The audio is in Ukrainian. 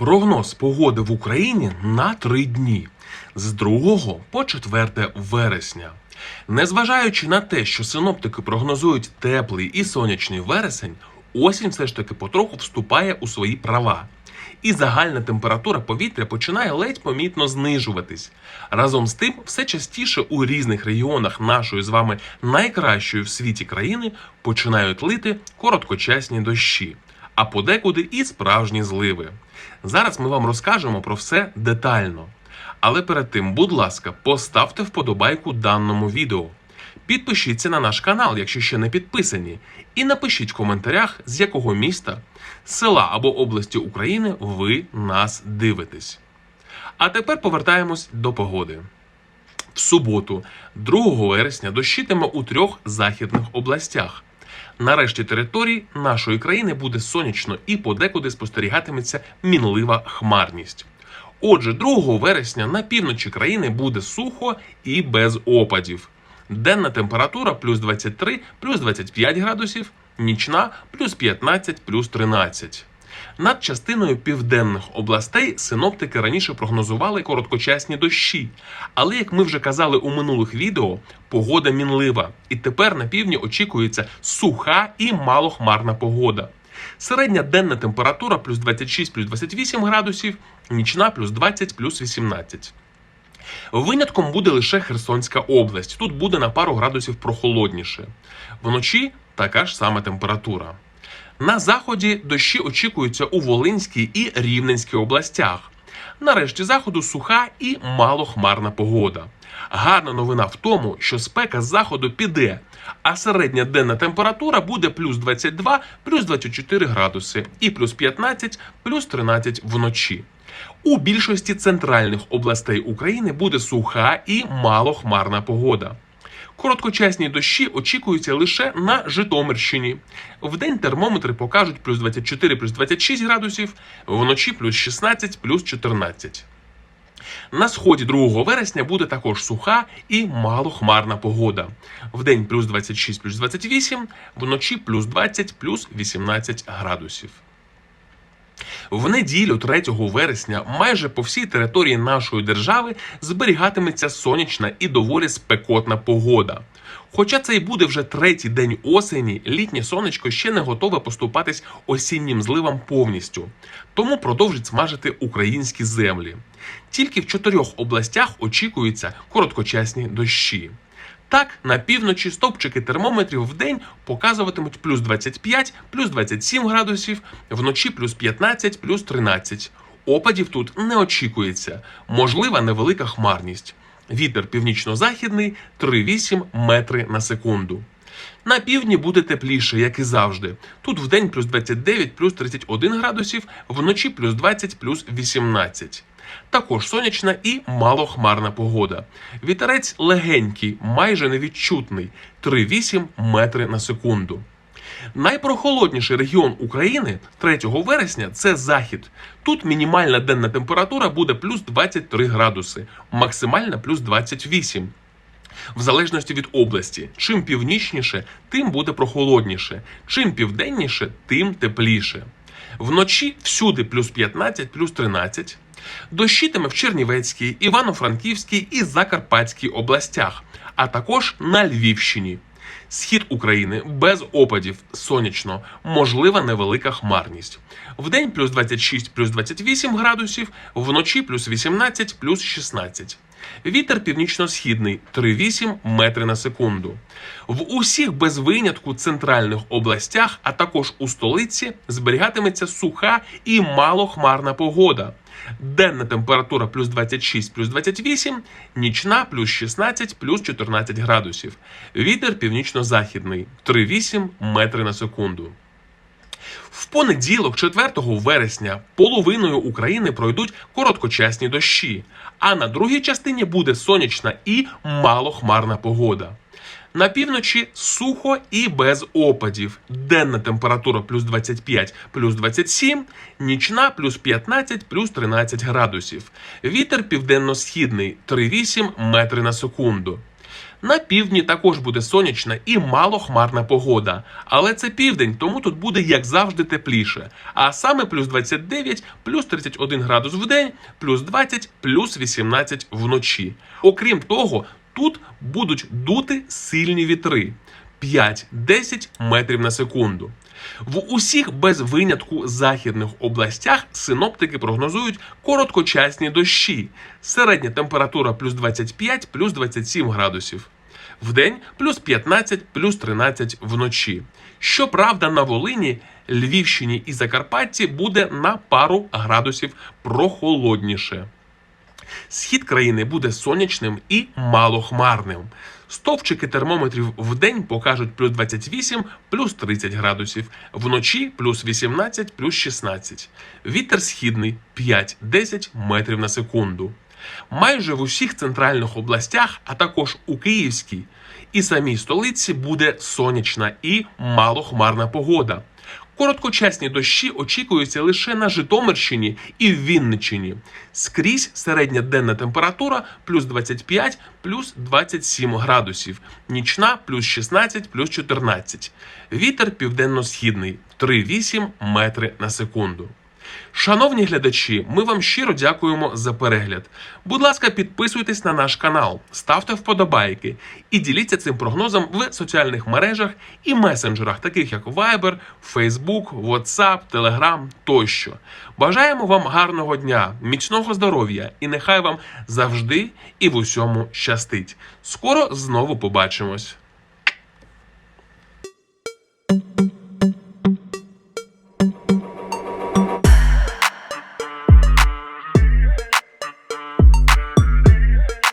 Прогноз погоди в Україні на три дні з 2 по 4 вересня. Незважаючи на те, що синоптики прогнозують теплий і сонячний вересень, осінь все ж таки потроху вступає у свої права. І загальна температура повітря починає ледь помітно знижуватись. Разом з тим, все частіше у різних регіонах нашої з вами найкращої в світі країни починають лити короткочасні дощі, а подекуди і справжні зливи. Зараз ми вам розкажемо про все детально. Але перед тим, будь ласка, поставте вподобайку даному відео. Підпишіться на наш канал, якщо ще не підписані, і напишіть в коментарях, з якого міста, села або області України ви нас дивитесь. А тепер повертаємось до погоди. В суботу, 2 вересня, дощитиме у трьох західних областях. На території нашої країни буде сонячно і подекуди спостерігатиметься мінлива хмарність. Отже, 2 вересня на півночі країни буде сухо і без опадів. Денна температура плюс 23, плюс 25 градусів, нічна плюс 15, плюс 13. Над частиною південних областей синоптики раніше прогнозували короткочасні дощі. Але, як ми вже казали у минулих відео, погода мінлива, і тепер на півдні очікується суха і малохмарна погода. Середня денна температура плюс 26 плюс 28 градусів, нічна плюс 20 плюс 18. Винятком буде лише Херсонська область. Тут буде на пару градусів прохолодніше. Вночі така ж сама температура. На заході дощі очікуються у Волинській і Рівненській областях. Нарешті заходу суха і малохмарна погода. Гарна новина в тому, що спека з заходу піде, а середня денна температура буде плюс 22, плюс 24 градуси і плюс 15, плюс 13 вночі. У більшості центральних областей України буде суха і малохмарна погода. Короткочасні дощі очікуються лише на Житомирщині. Вдень термометри покажуть плюс 24, плюс 26 градусів, вночі плюс 16, плюс 14. На сході 2 вересня буде також суха і малохмарна погода. Вдень плюс 26, плюс 28, вночі плюс 20, плюс 18 градусів. В неділю 3 вересня майже по всій території нашої держави зберігатиметься сонячна і доволі спекотна погода. Хоча це й буде вже третій день осені, літнє сонечко ще не готове поступатись осіннім зливам повністю, тому продовжить смажити українські землі. Тільки в чотирьох областях очікуються короткочасні дощі. Так, на півночі стовпчики термометрів в день показуватимуть плюс 25, плюс 27 градусів, вночі плюс 15, плюс 13. Опадів тут не очікується, можлива невелика хмарність. Вітер північно-західний 3,8 метри на секунду. На півдні буде тепліше, як і завжди. Тут вдень плюс 29, плюс 31 градусів, вночі плюс 20, плюс 18. Також сонячна і малохмарна погода. Вітерець легенький, майже невідчутний 3,8 метри на секунду. Найпрохолодніший регіон України 3 вересня це захід. Тут мінімальна денна температура буде плюс 23 градуси, максимальна плюс 28. В залежності від області, чим північніше, тим буде прохолодніше, чим південніше, тим тепліше. Вночі всюди плюс 15, плюс 13. Дощитиме в Чернівецькій, Івано-Франківській і Закарпатській областях, а також на Львівщині. Схід України без опадів сонячно, можлива невелика хмарність. Вдень плюс 26, плюс 28 градусів, вночі плюс 18, плюс 16. Вітер північно-східний 3,8 метри на секунду. В усіх без винятку центральних областях, а також у столиці, зберігатиметься суха і малохмарна погода. Денна температура плюс 26, плюс 28, нічна плюс 16, плюс 14 градусів. Вітер північно-західний 3,8 метри на секунду. В понеділок, 4 вересня, половиною України пройдуть короткочасні дощі, а на другій частині буде сонячна і малохмарна погода. На півночі сухо і без опадів. Денна температура плюс 25, плюс 27, нічна плюс 15, плюс 13 градусів. Вітер південно-східний 3,8 метри на секунду. На півдні також буде сонячна і малохмарна погода. Але це південь, тому тут буде як завжди тепліше. А саме плюс 29, плюс 31 градус в день, плюс 20, плюс 18 вночі. Окрім того, тут будуть дути сильні вітри 5-10 метрів на секунду. В усіх без винятку західних областях синоптики прогнозують короткочасні дощі. Середня температура плюс 25, плюс 27 градусів. Вдень плюс 15, плюс 13 вночі. Щоправда, на Волині, Львівщині і Закарпатті буде на пару градусів прохолодніше. Схід країни буде сонячним і малохмарним. Стовпчики термометрів в день покажуть плюс 28, плюс 30 градусів, вночі плюс 18, плюс 16. Вітер східний 5-10 метрів на секунду. Майже в усіх центральних областях, а також у Київській і самій столиці буде сонячна і малохмарна погода. Короткочасні дощі очікуються лише на Житомирщині і в Вінниччині. Скрізь середня денна температура плюс 25, плюс 27 градусів, нічна плюс 16, плюс 14. Вітер південно-східний 3,8 метри на секунду. Шановні глядачі, ми вам щиро дякуємо за перегляд. Будь ласка, підписуйтесь на наш канал, ставте вподобайки і діліться цим прогнозом в соціальних мережах і месенджерах, таких як Viber, Facebook, WhatsApp, Telegram тощо. Бажаємо вам гарного дня, міцного здоров'я і нехай вам завжди і в усьому щастить. Скоро знову побачимось.